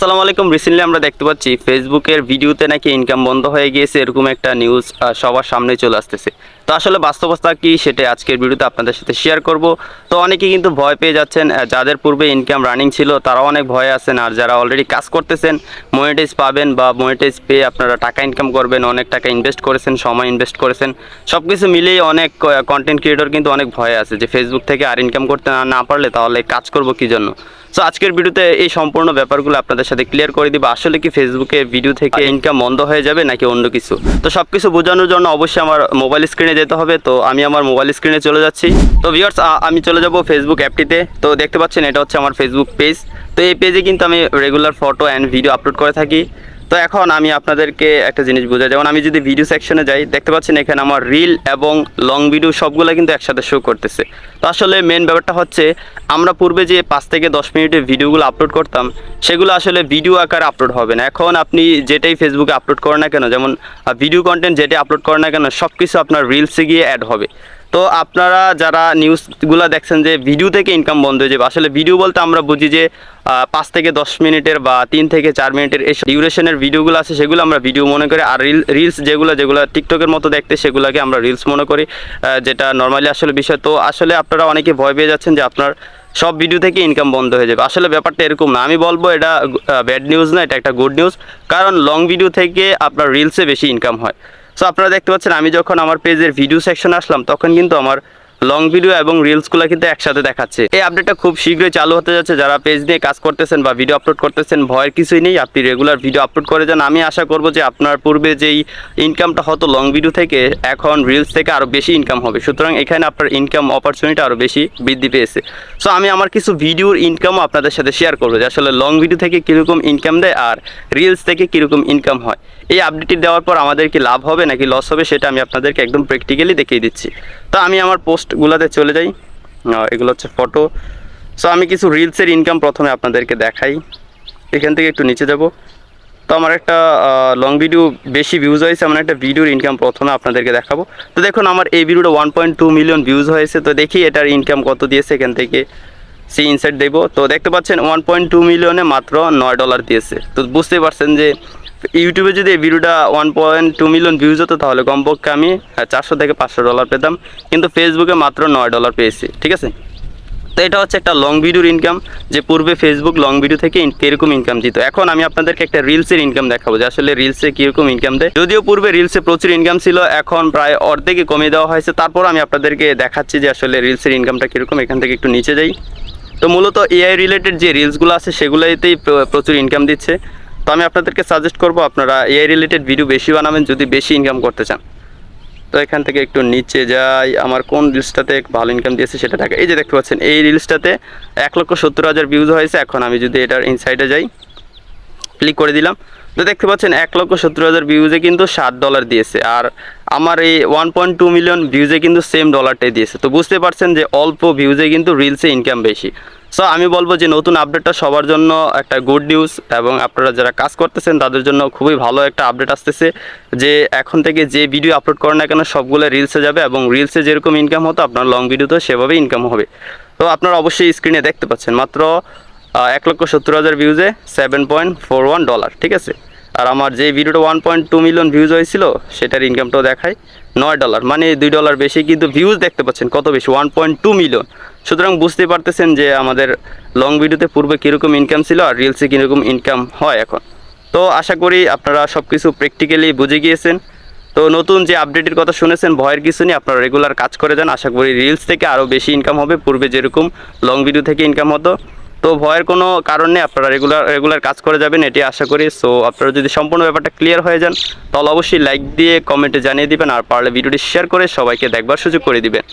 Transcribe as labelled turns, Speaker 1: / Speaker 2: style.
Speaker 1: আসসালামু আলাইকুম। রিসেন্টলি আমরা দেখতে পাচ্ছি ফেসবুকের ভিডিওতে নাকি ইনকাম বন্ধ হয়ে গিয়েছে, এরকম একটা নিউজ সবার সামনে চলে আসতেছে। তো আসলে বাস্তবতা কি সেটা আজকের ভিডিওতে আপনাদের সাথে শেয়ার করব। তো অনেকে কিন্তু ভয় পেয়ে যাচ্ছেন যাদের পূর্বে ইনকাম রানিং ছিল, তারাও অনেক ভয় আছেন, আর যারা অলরেডি কাজ করতেছেন মনিটাইজ পাবেন বা মনিটাইজ পেয়ে আপনারা টাকা ইনকাম করবেন, অনেক টাকা ইনভেস্ট করেছেন, সময় ইনভেস্ট করেছেন। সব কিছু মিলিয়ে অনেক কন্টেন্ট ক্রিয়েটর কিন্তু অনেক ভয় আছে যে ফেসবুক থেকে আর ইনকাম করতে না পারলে তাহলে কাজ করব কি জন্য? সো আজকের ভিডিওতে এই সম্পূর্ণ ব্যাপারগুলো আপনাদের সাথে ক্লিয়ার করে দিব, আসলে কি ফেসবুকে ভিডিও থেকে ইনকাম বন্ধ হয়ে যাবে নাকি অন্য কিছু? তো সব কিছু বোঝানোর জন্য অবশ্যই আমার মোবাইল স্ক্রিনে যেতে হবে, তো আমি আমার মোবাইল স্ক্রিনে চলে যাচ্ছি। তো ভিউয়ার্স আমি চলে যাব ফেসবুক অ্যাপটিতে তো দেখতে পাচ্ছেন, এটা হচ্ছে আমার ফেসবুক পেজ তো এই পেজে কিন্তু আমি regular photo and video upload করে থাকি। তো এখন আমি আপনাদেরকে একটা জিনিস বোঝাই। যেমন আমি যদি ভিডিও সেকশনে যাই, দেখতে পাচ্ছেন এখানে আমার রিল এবং লং ভিডিও সবগুলো কিন্তু একসাথে শো করতেছে। তো আসলে মেন ব্যাপারটা হচ্ছে, আমরা পূর্বে যে পাঁচ থেকে দশ মিনিটের ভিডিওগুলো আপলোড করতাম, সেগুলো আসলে ভিডিও আকারে আপলোড হবে না। এখন আপনি যেটাই ফেসবুকে আপলোড করেন না কেন, যেমন ভিডিও কন্টেন্ট যেটাই আপলোড করেন না কেন সব কিছু আপনার রিলসে গিয়ে অ্যাড হবে। তো আপনারা যারা নিউজগুলো দেখছেন যে ভিডিও থেকে ইনকাম বন্ধ হয়ে যাবে, আসলে ভিডিও বলতে আমরা বুঝি যে পাঁচ থেকে দশ মিনিটের বা তিন থেকে চার মিনিটের এই ডিউরেশনের ভিডিওগুলো আছে, সেগুলো আমরা ভিডিও মনে করি, আর রিল রিলস যেগুলো যেগুলো টিকটকের মতো দেখতে, সেগুলোকে আমরা রিলস মনে করি যেটা নর্মালি আসলে বিষয়। তো আসলে আপনারা অনেকে ভয় পেয়ে যাচ্ছেন যে আপনার সব ভিডিও থেকে ইনকাম বন্ধ হয়ে যাবে। আসলে ব্যাপারটা এরকম না। আমি বলব এটা ব্যাড নিউজ না, এটা একটা গুড নিউজ কারণ লং ভিডিও থেকে আপনার রিলসে বেশি ইনকাম হয়। সো আপনারা দেখতে পাচ্ছেন আমি যখন আমার পেজের ভিডিও সেকশন আসলাম তখন কিন্তু আমার লং ভিডিও এবং রিলসগুলো কিন্তু একসাথে দেখাচ্ছে। এই আপডেটটা খুব শীঘ্রই চালু হতে যাচ্ছে। যারা পেজ নিয়ে কাজ করতেছেন বা ভিডিও আপলোড করতেছেন, ভয়ের কিছুই নেই। আপনি রেগুলার ভিডিও আপলোড করে যান। আমি আশা করব যে আপনার পূর্বে যেই ইনকামটা হতো লং ভিডিও থেকে, এখন রিলস থেকে আরও বেশি ইনকাম হবে। সুতরাং এখানে আপনার ইনকাম অপরচুনিটি আরও বেশি বৃদ্ধি পেয়েছে। সো আমি আমার কিছু ভিডিওর ইনকামও আপনাদের সাথে শেয়ার করব যে আসলে লং ভিডিও থেকে কীরকম ইনকাম দেয় আর রিলস থেকে কীরকম ইনকাম হয়। এই আপডেটটি দেওয়ার পর আমাদের কি লাভ হবে নাকি লস হবে, সেটা আমি আপনাদেরকে একদম প্র্যাকটিক্যালি দেখিয়ে দিচ্ছি। তো, আমি আমার পোস্টগুলোতে চলে যাই। এগুলো হচ্ছে ফটো সো আমি কিছু রিলসের ইনকাম প্রথমে আপনাদেরকে দেখাই। এখান থেকে একটু নিচে যাব। তো আমার একটা লং ভিডিও বেশি ভিউজ হয়েছে, এমন একটা ভিডিওর ইনকাম প্রথমে আপনাদেরকে দেখাবো। তো দেখুন, আমার এই ভিডিওটা one point two million views হয়েছে। তো দেখি এটার ইনকাম কত দিয়েছে এখান থেকে। সি ইনসাইট দেবো। তো দেখতে পাচ্ছেন ওয়ান পয়েন্ট টু মিলিয়নে মাত্র নয় ডলার দিয়েছে। তো বুঝতেই পারছেন যে ইউটিউবে যদি এই ভিডিওটা one point two million views হতো, তাহলে কমপক্ষে আমি চারশো থেকে পাঁচশো ডলার পেতাম। কিন্তু ফেসবুকে মাত্র নয় ডলার পেয়েছি, ঠিক আছে? তো এটা হচ্ছে একটা লং ভিডিওর ইনকাম যে পূর্বে ফেসবুক লং ভিডিও থেকে কীরকম ইনকাম দিত। এখন আমি আপনাদেরকে একটা রিলসের ইনকাম দেখাবো, যে আসলে রিলসে কীরকম ইনকাম দেয়। যদিও পূর্বে রিলসে প্রচুর ইনকাম ছিল, এখন প্রায় অর্ধেকে কমিয়ে দেওয়া হয়েছে। তারপর আমি আপনাদেরকে দেখাচ্ছি যে আসলে রিলসের ইনকামটা কীরকম, এখান থেকে একটু নিচে যাই। তো মূলত এআই রিলেটেড যে রিলসগুলো আছে, সেগুলোতেই প্রচুর ইনকাম দিচ্ছে। তো আমি আপনাদেরকে সাজেস্ট করব, আপনারা এআই রিলেটেড ভিডিও বেশি বানাবেন, যদি বেশি ইনকাম করতে চান। তো এখান থেকে একটু নিচে যাই, আমার কোন রিলসটাতে ভালো ইনকাম দিয়েছে সেটা থাকে এই যে দেখতে পাচ্ছেন, এই রিলসটাতে এক লক্ষ সত্তর হাজার ভিউজ হয়েছে, এখন আমি যদি এটার ইনসাইডে যাই ক্লিক করে দিলাম। তো দেখতে পাচ্ছেন, এক লক্ষ সত্তর হাজার ভিউজে কিন্তু সাত ডলার দিয়েছে, আর আমার এই ওয়ান পয়েন্ট টু মিলিয়ন ভিউজে কিন্তু সেম ডলারটাই দিয়েছে। তো বুঝতে পারছেন যে অল্প ভিউজে কিন্তু রিলসে ইনকাম বেশি। সো আমি বলব যে নতুন আপডেটটা সবার জন্য একটা গুড নিউজ এবং আপনারা যারা কাজ করতেছেন, তাদের জন্য খুবই ভালো একটা আপডেট আসতেছে যে এখন থেকে যে ভিডিও আপলোড করেন না কেন সবগুলো রিলসে যাবে এবং রিলসে যেরকম ইনকাম হতো, আপনার লং ভিডিওতে সেভাবে ইনকাম হবে। তো আপনারা অবশ্যই স্ক্রিনে দেখতে পাচ্ছেন মাত্র এক লক্ষ সত্তর হাজার ভিউজে seven point four one dollar ঠিক আছে? আর আমার যে ভিডিওটা one point two million views হয়েছিল, সেটার ইনকামটাও দেখায় নয় ডলার মানে দুই ডলার বেশি কিন্তু ভিউজ দেখতে পাচ্ছেন, কত বেশি? ওয়ান পয়েন্ট টু মিলিয়ন সুতরাং বুঝতে পারতেছেন যে আমাদের লং ভিডিওতে পূর্বে কীরকম ইনকাম ছিল আর রিলসে কীরকম ইনকাম হয় এখন। তো আশা করি আপনারা সব কিছু প্র্যাকটিক্যালি বুঝে গিয়েছেন। তো নতুন যে আপডেটের কথা শুনেছেন, ভয়ের কিছু নেই, আপনারা রেগুলার কাজ করে যান। আশা করি রিলস থেকে আরও বেশি ইনকাম হবে। পূর্বে যেরকম লং ভিডিও থেকে ইনকাম হতো। তো ভয়ের কোনো কারণ নেই, আপনারা রেগুলার রেগুলার কাজ করে যাবেন এটি আশা করি। সো আপনারা যদি সম্পূর্ণ ব্যাপারটা ক্লিয়ার হয়ে যান, তাহলে অবশ্যই লাইক দিয়ে কমেন্টে জানিয়ে দিবেন। আর পারলে ভিডিওটি শেয়ার করে সবাইকে দেখবার সুযোগ করে দিবেন।